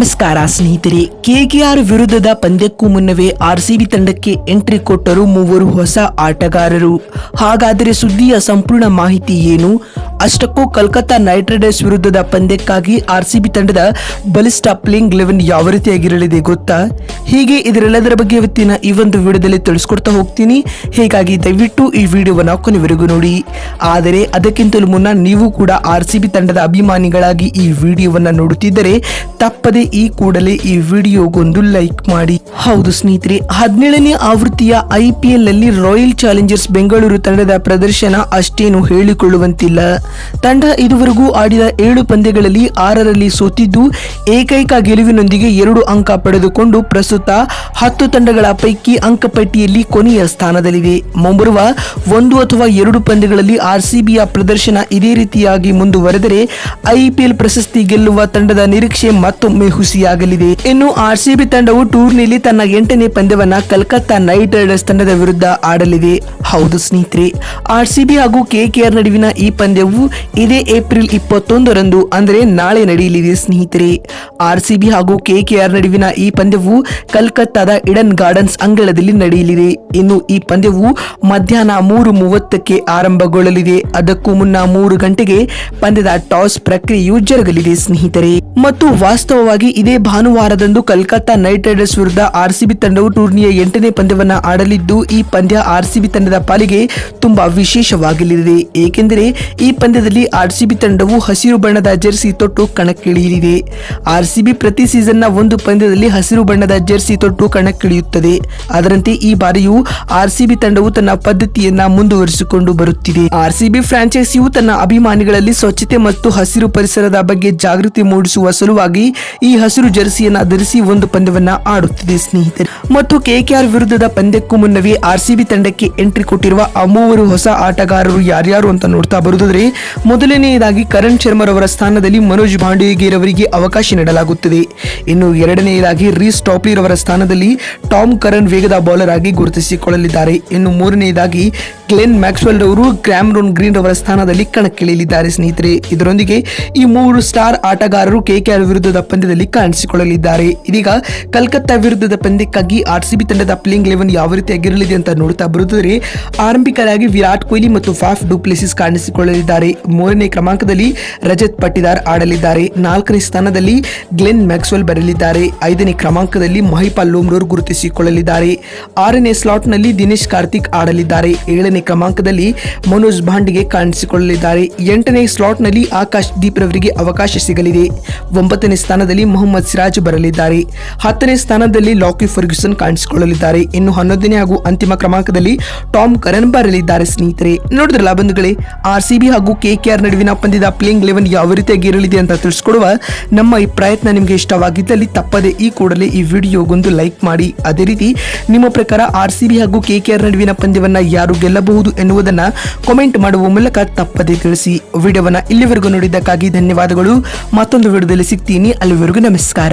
ನಮಸ್ಕಾರ, ಸ್ನೇಹಿತರೆ. ಕೆಕೆಆರ್ ವಿರುದ್ಧದ ಪಂದ್ಯಕ್ಕೂ ಮುನ್ನವೇ ಆರ್ಸಿಬಿ ತಂಡಕ್ಕೆ ಎಂಟ್ರಿ ಕೊಟ್ಟರು ಮೂವರು ಹೊಸ ಆಟಗಾರರು. ಹಾಗಾದರೆ ಸುದ್ದಿಯ ಸಂಪೂರ್ಣ ಮಾಹಿತಿ ಏನು? ಅಷ್ಟಕ್ಕೂ ಕಲ್ಕತ್ತಾ ನೈಟ್ ರೈಡರ್ಸ್ ವಿರುದ್ಧದ ಪಂದ್ಯಕ್ಕಾಗಿ ಆರ್ಸಿಬಿ ತಂಡದ ಬಲಿಷ್ಠ ಪ್ಲೇಯಿಂಗ್ ಲೆವೆನ್ ಯಾವ ರೀತಿಯಾಗಿರಲಿದೆ ಗೊತ್ತಾ? ಹೀಗೆ ಇದರೆಲ್ಲದರ ಬಗ್ಗೆ ಇವತ್ತಿನ ಈ ಒಂದು ವಿಡಿಯೋದಲ್ಲಿ ತಿಳಿಸ್ಕೊಡ್ತಾ ಹೋಗ್ತೀನಿ. ಹೀಗಾಗಿ ದಯವಿಟ್ಟು ಈ ವಿಡಿಯೋವನ್ನು ಕೊನೆವರೆಗೂ ನೋಡಿ. ಆದರೆ ಅದಕ್ಕಿಂತಲೂ ಮುನ್ನ ನೀವು ಕೂಡ ಆರ್ ಸಿ ಬಿ ತಂಡದ ಅಭಿಮಾನಿಗಳಾಗಿ ಈ ವಿಡಿಯೋವನ್ನು ನೋಡುತ್ತಿದ್ದರೆ ತಪ್ಪದೆ ಈ ಕೂಡಲೇ ಈ ವಿಡಿಯೋಗೊಂದು ಲೈಕ್ ಮಾಡಿ. ಹೌದು ಸ್ನೇಹಿತರೆ, ಹದಿನೇಳನೇ ಆವೃತ್ತಿಯ ಐ ಪಿ ಎಲ್ನಲ್ಲಿ ರಾಯಲ್ ಚಾಲೆಂಜರ್ಸ್ ಬೆಂಗಳೂರು ತಂಡದ ಪ್ರದರ್ಶನ ಅಷ್ಟೇನು ಹೇಳಿಕೊಳ್ಳುವಂತಿಲ್ಲ. ತಂಡ ಇದುವರೆಗೂ ಆಡಿದ ಏಳು ಪಂದ್ಯಗಳಲ್ಲಿ ಆರರಲ್ಲಿ ಸೋತಿದ್ದು, ಏಕೈಕ ಗೆಲುವಿನೊಂದಿಗೆ ಎರಡು ಅಂಕ ಪಡೆದುಕೊಂಡು ಪ್ರಸ್ತುತ ಹತ್ತು ತಂಡಗಳ ಪೈಕಿ ಅಂಕಪಟ್ಟಿಯಲ್ಲಿ ಕೊನೆಯ ಸ್ಥಾನದಲ್ಲಿದೆ ಮುಂಬರುವ ಒಂದು ಅಥವಾ ಎರಡು ಪಂದ್ಯಗಳಲ್ಲಿ ಆರ್ಸಿಬಿಯ ಪ್ರದರ್ಶನ ಇದೇ ರೀತಿಯಾಗಿ ಮುಂದುವರೆದರೆ ಐಪಿಎಲ್ ಪ್ರಶಸ್ತಿ ಗೆಲ್ಲುವ ತಂಡದ ನಿರೀಕ್ಷೆ ಮತ್ತೊಮ್ಮೆ ಹುಸಿಯಾಗಲಿದೆ. ಇನ್ನು ಆರ್ಸಿಬಿ ತಂಡವು ಟೂರ್ನಿಯಲ್ಲಿ ತನ್ನ ಎಂಟನೇ ಪಂದ್ಯವನ್ನ ಕಲ್ಕತ್ತಾ ನೈಟ್ ರೈಡರ್ಸ್ ತಂಡದ ವಿರುದ್ಧ ಆಡಲಿದೆ. ಹೌದು ಸ್ನೇಹಿತರೆ ಆರ್ ಸಿಬಿ ಹಾಗೂ ಕೆಕೆಆರ್ ನಡುವಿನ ಈ ಪಂದ್ಯವು ಇದೇ ಏಪ್ರಿಲ್ ಇಪ್ಪತ್ತೊಂದರಂದು, ಅಂದರೆ ನಾಳೆ ನಡೆಯಲಿದೆ ಸ್ನೇಹಿತರೆ. ಆರ್ಸಿಬಿ ಹಾಗೂ ಕೆಕೆಆರ್ ನಡುವಿನ ಈ ಪಂದ್ಯವು ಕಲ್ಕತ್ತಾದ ಇಡನ್ ಗಾರ್ಡನ್ಸ್ ಅಂಗಳದಲ್ಲಿ ನಡೆಯಲಿದೆ. ಇನ್ನು ಈ ಪಂದ್ಯವು ಮಧ್ಯಾಹ್ನ ಮೂರು ಮೂವತ್ತಕ್ಕೆ ಆರಂಭಗೊಳ್ಳಲಿದೆ. ಅದಕ್ಕೂ ಮುನ್ನ ಮೂರು ಗಂಟೆಗೆ ಪಂದ್ಯದ ಟಾಸ್ ಪ್ರಕ್ರಿಯೆಯು ಜರುಗಲಿದೆ ಸ್ನೇಹಿತರೆ. ಮತ್ತು ವಾಸ್ತವವಾಗಿ ಇದೇ ಭಾನುವಾರದಂದು ಕಲ್ಕತ್ತಾ ನೈಟ್ ರೈಡರ್ಸ್ ವಿರುದ್ಧ ಆರ್ಸಿಬಿ ತಂಡವು ಟೂರ್ನಿಯ ಎಂಟನೇ ಪಂದ್ಯವನ್ನು ಆಡಲಿದ್ದು, ಈ ಪಂದ್ಯ ಆರ್ಸಿಬಿ ತಂಡದ ಪಾಲಿಗೆ ತುಂಬಾ ವಿಶೇಷವಾಗಲಿದೆ ಏಕೆಂದರೆ, ಈ ಪಂದ್ಯದಲ್ಲಿ ಆರ್ಸಿಬಿ ತಂಡವು ಹಸಿರು ಬಣ್ಣದ ಜೆರ್ಸಿ ತೊಟ್ಟು ಕಣಕ್ಕಿಳಿಯಲಿದೆ. ಆರ್ಸಿಬಿ ಪ್ರತಿ ಸೀಸನ್ನ ಒಂದು ಪಂದ್ಯದಲ್ಲಿ ಹಸಿರು ಬಣ್ಣದ ಜೆರ್ಸಿ ತೊಟ್ಟು ಕಣಕ್ಕಿಳಿಯುತ್ತದೆ. ಅದರಂತೆ ಈ ಬಾರಿಯೂ ಆರ್ಸಿಬಿ ತಂಡವು ತನ್ನ ಪದ್ಧತಿಯನ್ನ ಮುಂದುವರಿಸಿಕೊಂಡು ಬರುತ್ತಿದೆ. ಆರ್ಸಿಬಿ ಫ್ರಾಂಚೈಸಿಯು ತನ್ನ ಅಭಿಮಾನಿಗಳಲ್ಲಿ ಸ್ವಚ್ಛತೆ ಮತ್ತು ಹಸಿರು ಪರಿಸರದ ಬಗ್ಗೆ ಜಾಗೃತಿ ಮೂಡಿಸುವ ಸಲುವಾಗಿ ಈ ಹಸಿರು ಜೆರ್ಸಿಯನ್ನು ಧರಿಸಿ ಒಂದು ಪಂದ್ಯವನ್ನ ಆಡುತ್ತಿದೆ. ಸ್ನೇಹಿತರೆ. ಮತ್ತು ಕೆಕೆಆರ್ ವಿರುದ್ಧದ ಪಂದ್ಯಕ್ಕೂ ಮುನ್ನವೇ ಆರ್ಸಿಬಿ ತಂಡಕ್ಕೆ ಎಂಟ್ರಿ ಕೊಟ್ಟಿರುವ ಆ ಮೂವರು ಹೊಸ ಆಟಗಾರರು ಯಾರ್ಯಾರು ಅಂತ ನೋಡ್ತಾ ಬರುವುದಾದ್ರೆ, ಮೊದಲನೆಯದಾಗಿ ಕರಣ್ ಶರ್ಮರವರ ಸ್ಥಾನದಲ್ಲಿ ಮನೋಜ್ ಭಾಂಡೇಗಿರವರಿಗೆ ಅವಕಾಶ ನೀಡಲಾಗುತ್ತದೆ. ಇನ್ನು ಎರಡನೆಯದಾಗಿ ರೀಸ್ ಟಾಪ್ಲಿರವರ ಸ್ಥಾನದಲ್ಲಿ ಟಾಮ್ ಕರಣ್ ವೇಗದ ಬೌಲರ್ ಆಗಿ ಗುರುತಿಸಿಕೊಳ್ಳಲಿದ್ದಾರೆ. ಇನ್ನು ಮೂರನೆಯದಾಗಿ ಗ್ಲೆನ್ ಮ್ಯಾಕ್ಸ್ವೆಲ್ ರವರು ಕ್ಯಾಮ್ರೋನ್ ಗ್ರೀನ್ ರವರ ಸ್ಥಾನದಲ್ಲಿ ಕಣಕ್ಕಿಳಿಯಲಿದ್ದಾರೆ, ಸ್ನೇಹಿತರೆ. ಇದರೊಂದಿಗೆ ಈ ಮೂರು ಸ್ಟಾರ್ ಆಟಗಾರರು ಕೆಕೆಆರ್ ವಿರುದ್ಧದ ಪಂದ್ಯದಲ್ಲಿ ಕಾಣಿಸಿಕೊಳ್ಳಲಿದ್ದಾರೆ. ಇದೀಗ ಕಲ್ಕತ್ತಾ ವಿರುದ್ಧದ ಪಂದ್ಯಕ್ಕಾಗಿ ಆರ್ಸಿಬಿ ತಂಡದ ಪ್ಲೇಯಿಂಗ್ ಲೆವೆನ್ ಯಾವ ರೀತಿಯಾಗಿರಲಿದೆ ಅಂತ ನೋಡ್ತಾ ಬರುತ್ತಿದ್ರೆ ಆರಂಭಿಕರಾಗಿ ವಿರಾಟ್ ಕೊಹ್ಲಿ ಮತ್ತು ಫಾಫ್ ಡುಪ್ಲೆಸಿಸ್ ಕಾಣಿಸಿಕೊಳ್ಳಲಿದ್ದಾರೆ. ಮೂರನೇ ಕ್ರಮಾಂಕದಲ್ಲಿ ರಜತ್ ಪಟ್ಟಿದಾರ್ ಆಡಲಿದ್ದಾರೆ. ನಾಲ್ಕನೇ ಸ್ಥಾನದಲ್ಲಿ ಗ್ಲೆನ್ ಮ್ಯಾಕ್ಸ್ವೆಲ್ ಬರಲಿದ್ದಾರೆ. ಐದನೇ ಕ್ರಮಾಂಕದಲ್ಲಿ ಮಹಿಪಾಲ್ ಲೋಮ್ರೋರ್ ಗುರುತಿಸಿಕೊಳ್ಳಲಿದ್ದಾರೆ. ಆರನೇ ಸ್ಲಾಟ್ನಲ್ಲಿ ದಿನೇಶ್ ಕಾರ್ತಿಕ್ ಆಡಲಿದ್ದಾರೆ. ಏಳನೇ ಕ್ರಮಾಂಕದಲ್ಲಿ ಮನೋಜ್ ಭಾಂಡಿಗೆ ಕಾಣಿಸಿಕೊಳ್ಳಲಿದ್ದಾರೆ. ಎಂಟನೇ ಸ್ಲಾಟ್ನಲ್ಲಿ ಆಕಾಶ್ ದೀಪ್ ರವರಿಗೆ ಅವಕಾಶ ಸಿಗಲಿದೆ. ಒಂಬತ್ತನೇ ಸ್ಥಾನದಲ್ಲಿ ಮೊಹಮ್ಮದ್ ಸಿರಾಜ್ ಬರಲಿದ್ದಾರೆ. ಹತ್ತನೇ ಸ್ಥಾನದಲ್ಲಿ ಲಾಕಿ ಫರ್ಗ್ಯೂಸನ್ ಕಾಣಿಸಿಕೊಳ್ಳಲಿದ್ದಾರೆ. ಇನ್ನು ಹನ್ನೊಂದನೇ ಹಾಗೂ ಅಂತಿಮ ಕ್ರಮಾಂಕದಲ್ಲಿ ಟಾಮ್ ಕರನ್ ಬರಲಿದ್ದಾರೆ ಸ್ನೇಹಿತರೆ. ನೋಡಿದ್ರಲ್ಲ ಬಂಧುಗಳೇ ಆರ್ ಸಿಬಿ ಹಾಗೂ ಕೆಕೆಆರ್ ನಡುವಿನ ಪಂದ್ಯದ ಪ್ಲೇಯಿಂಗ್ ಲೆವೆನ್ ಯಾವ ರೀತಿಯಾಗಿ ಇರಲಿದೆ ಅಂತ ತಿಳಿಸ್ಕೊಡುವ ನಮ್ಮ ಈ ಪ್ರಯತ್ನ ನಿಮಗೆ ಇಷ್ಟವಾಗಿದ್ದಲ್ಲಿ ತಪ್ಪದೆ ಈ ಕೂಡಲೇ ಈ ವಿಡಿಯೋಗೊಂದು ಲೈಕ್ ಮಾಡಿ. ಅದೇ ರೀತಿ ನಿಮ್ಮ ಪ್ರಕಾರ ಆರ್ ಸಿಬಿ ಹಾಗೂ ಕೆಕೆಆರ್ ನಡುವಿನ ಪಂದ್ಯವನ್ನ ಯಾರು ಗೆಲ್ಲಬಹುದು? ಎನ್ನುವುದನ್ನ ಕಾಮೆಂಟ್ ಮಾಡುವ ಮೂಲಕ ತಪ್ಪದೆ ತಿಳಿಸಿ ವಿಡಿಯೋವನ್ನು ಇಲ್ಲಿವರೆಗೂ ನೋಡಿದ್ದಕ್ಕಾಗಿ ಧನ್ಯವಾದಗಳು. ಮತ್ತೊಂದು ವಿಡಿಯೋದಲ್ಲಿ ಸಿಗ್ತೀನಿ. ಅಲ್ಲಿವರೆಗೂ ನಮಸ್ಕಾರ.